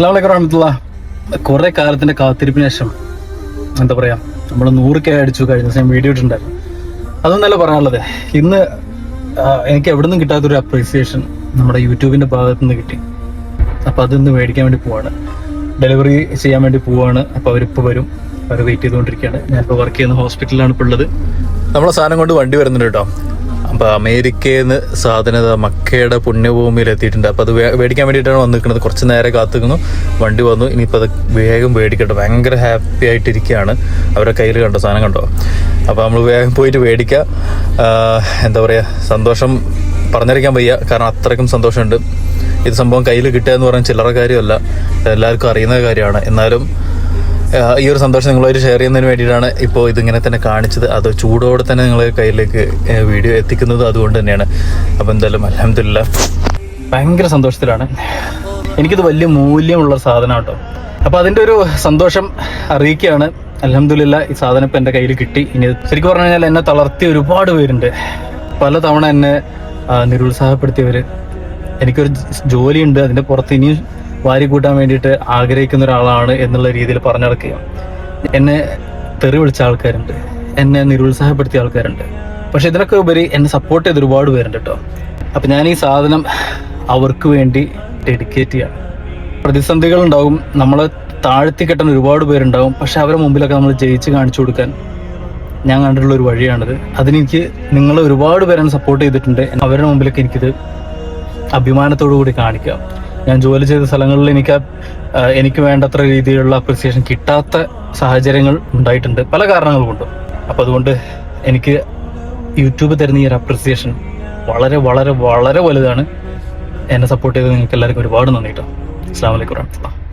റഹമത്തുള്ള കുറെ കാലത്തിന്റെ കാത്തിരിപ്പിന് ശേഷം എന്താ പറയാ നമ്മൾ നൂറ് കെ അടിച്ചു കഴിഞ്ഞ ദിവസം വീഡിയോ ഇട്ടുണ്ടായിരുന്നു അതൊന്നല്ല പറയാനുള്ളത് ഇന്ന് എനിക്ക് എവിടെ നിന്നും കിട്ടാത്തൊരു അപ്രീസിയേഷൻ നമ്മുടെ യൂട്യൂബിന്റെ ഭാഗത്ത് നിന്ന് കിട്ടി. അപ്പൊ അതൊന്ന് മേടിക്കാൻ വേണ്ടി പോവാണ്. ഡെലിവറി ചെയ്യാൻ വേണ്ടി പോവാണ്. അപ്പൊ അവരിപ്പോ വരും. അവർ വെയിറ്റ് ചെയ്തുകൊണ്ടിരിക്കുകയാണ്. ഞാനിപ്പോൾ വർക്ക് ചെയ്യുന്ന ഹോസ്പിറ്റലിലാണ് ഇപ്പോൾ ഉള്ളത്. നമ്മളെ സാധനം കൊണ്ട് വണ്ടി വരുന്നുണ്ട് കേട്ടോ. അപ്പൊ അമേരിക്കയിൽ നിന്ന് സാധനം മക്കയുടെ പുണ്യഭൂമിയിൽ എത്തിയിട്ടുണ്ട്. അപ്പൊ അത് മേടിക്കാൻ വേണ്ടിയിട്ടാണ് വന്നിരിക്കുന്നത്. കുറച്ച് നേരെ കാത്തുനിന്നു വണ്ടി വന്നു. ഇനിയിപ്പോൾ അത് വേഗം മേടിക്കട്ടെ ഭയങ്കര ഹാപ്പി ആയിട്ടിരിക്കുകയാണ്. അവരുടെ കയ്യിൽ കണ്ടോ? സാധനം കണ്ടോ? അപ്പോൾ നമ്മൾ വേഗം പോയിട്ട് മേടിക്കുക എന്താ പറയുക സന്തോഷം പറഞ്ഞറിയിക്കാൻ വയ്യ. കാരണം അത്രയ്ക്കും സന്തോഷമുണ്ട്. ഇത് സംഭവം കയ്യിൽ കിട്ടുക എന്ന് പറഞ്ഞാൽ ചില്ലറ കാര്യമല്ല. എല്ലാവർക്കും അറിയുന്ന കാര്യമാണ്. എന്നാലും ഈ ഒരു സന്തോഷം നിങ്ങളൊരു ഷെയർ ചെയ്യുന്നതിന് വേണ്ടിയിട്ടാണ് ഇപ്പോൾ ഇതിങ്ങനെ തന്നെ കാണിച്ചത്. അത് ചൂടോടെ തന്നെ നിങ്ങൾ കയ്യിലേക്ക് വീഡിയോ എത്തിക്കുന്നത് അതുകൊണ്ട് തന്നെയാണ്. അപ്പോൾ എന്തായാലും അലഹമില്ല ഭയങ്കര സന്തോഷത്തിലാണ്. എനിക്കിത് വലിയ മൂല്യമുള്ള സാധനം കേട്ടോ. അപ്പോൾ അതിന്റെ ഒരു സന്തോഷം അറിയിക്കുകയാണ്. അലഹമില്ല ഈ സാധനം ഇപ്പം എന്റെ കയ്യിൽ കിട്ടി. ഇനി ശരിക്കും പറഞ്ഞു കഴിഞ്ഞാൽ എന്നെ തളർത്തിയ ഒരുപാട് പേരുണ്ട്. പലതവണ എന്നെ ആ, നിരുത്സാഹപ്പെടുത്തിയവർ എനിക്കൊരു ജോലിയുണ്ട് അതിന്റെ പുറത്ത് ഇനിയും വാരി കൂട്ടാൻ വേണ്ടിയിട്ട് ആഗ്രഹിക്കുന്ന ഒരാളാണ് എന്നുള്ള രീതിയിൽ പറഞ്ഞു എന്നെ തെറി വിളിച്ച ആൾക്കാരുണ്ട് എന്നെ നിരുത്സാഹപ്പെടുത്തിയ ആൾക്കാരുണ്ട്. പക്ഷെ ഇതിനൊക്കെ ഉപരി എന്നെ സപ്പോർട്ട് ചെയ്ത് ഒരുപാട് പേരുണ്ട് കേട്ടോ. അപ്പം ഞാൻ ഈ സാധനം അവർക്ക് വേണ്ടി ഡെഡിക്കേറ്റ് ചെയ്യാണ്. പ്രതിസന്ധികൾ ഉണ്ടാവും നമ്മളെ താഴ്ത്തി കെട്ടാൻ ഒരുപാട് പേരുണ്ടാവും പക്ഷെ അവരെ മുമ്പിലൊക്കെ നമ്മൾ ജയിച്ച് കാണിച്ചു കൊടുക്കാൻ ഞാൻ കണ്ടിട്ടുള്ള ഒരു വഴിയാണിത്. അതിനെനിക്ക് നിങ്ങൾ ഒരുപാട് പേരാണ് സപ്പോർട്ട് ചെയ്തിട്ടുണ്ട്. അവരുടെ മുമ്പിലൊക്കെ എനിക്കിത് അഭിമാനത്തോടു കൂടി കാണിക്കാം. ഞാൻ ജോലി ചെയ്ത സ്ഥലങ്ങളിൽ എനിക്ക് എനിക്ക് വേണ്ടത്ര രീതിയിലുള്ള അപ്രിസിയേഷൻ കിട്ടാത്ത സാഹചര്യങ്ങൾ ഉണ്ടായിട്ടുണ്ട്. പല കാരണങ്ങൾ കൊണ്ടും അപ്പം അതുകൊണ്ട് എനിക്ക് യൂട്യൂബ് തരുന്ന ഈ ഒരു അപ്രിസിയേഷൻ വളരെ വളരെ വളരെ വലുതാണ്. എന്നെ സപ്പോർട്ട് ചെയ്ത് നിങ്ങൾക്ക് എല്ലാവർക്കും ഒരുപാട് നന്ദി കേട്ടോ അസ്സാം വലൈക്കും വരഹമുല്ല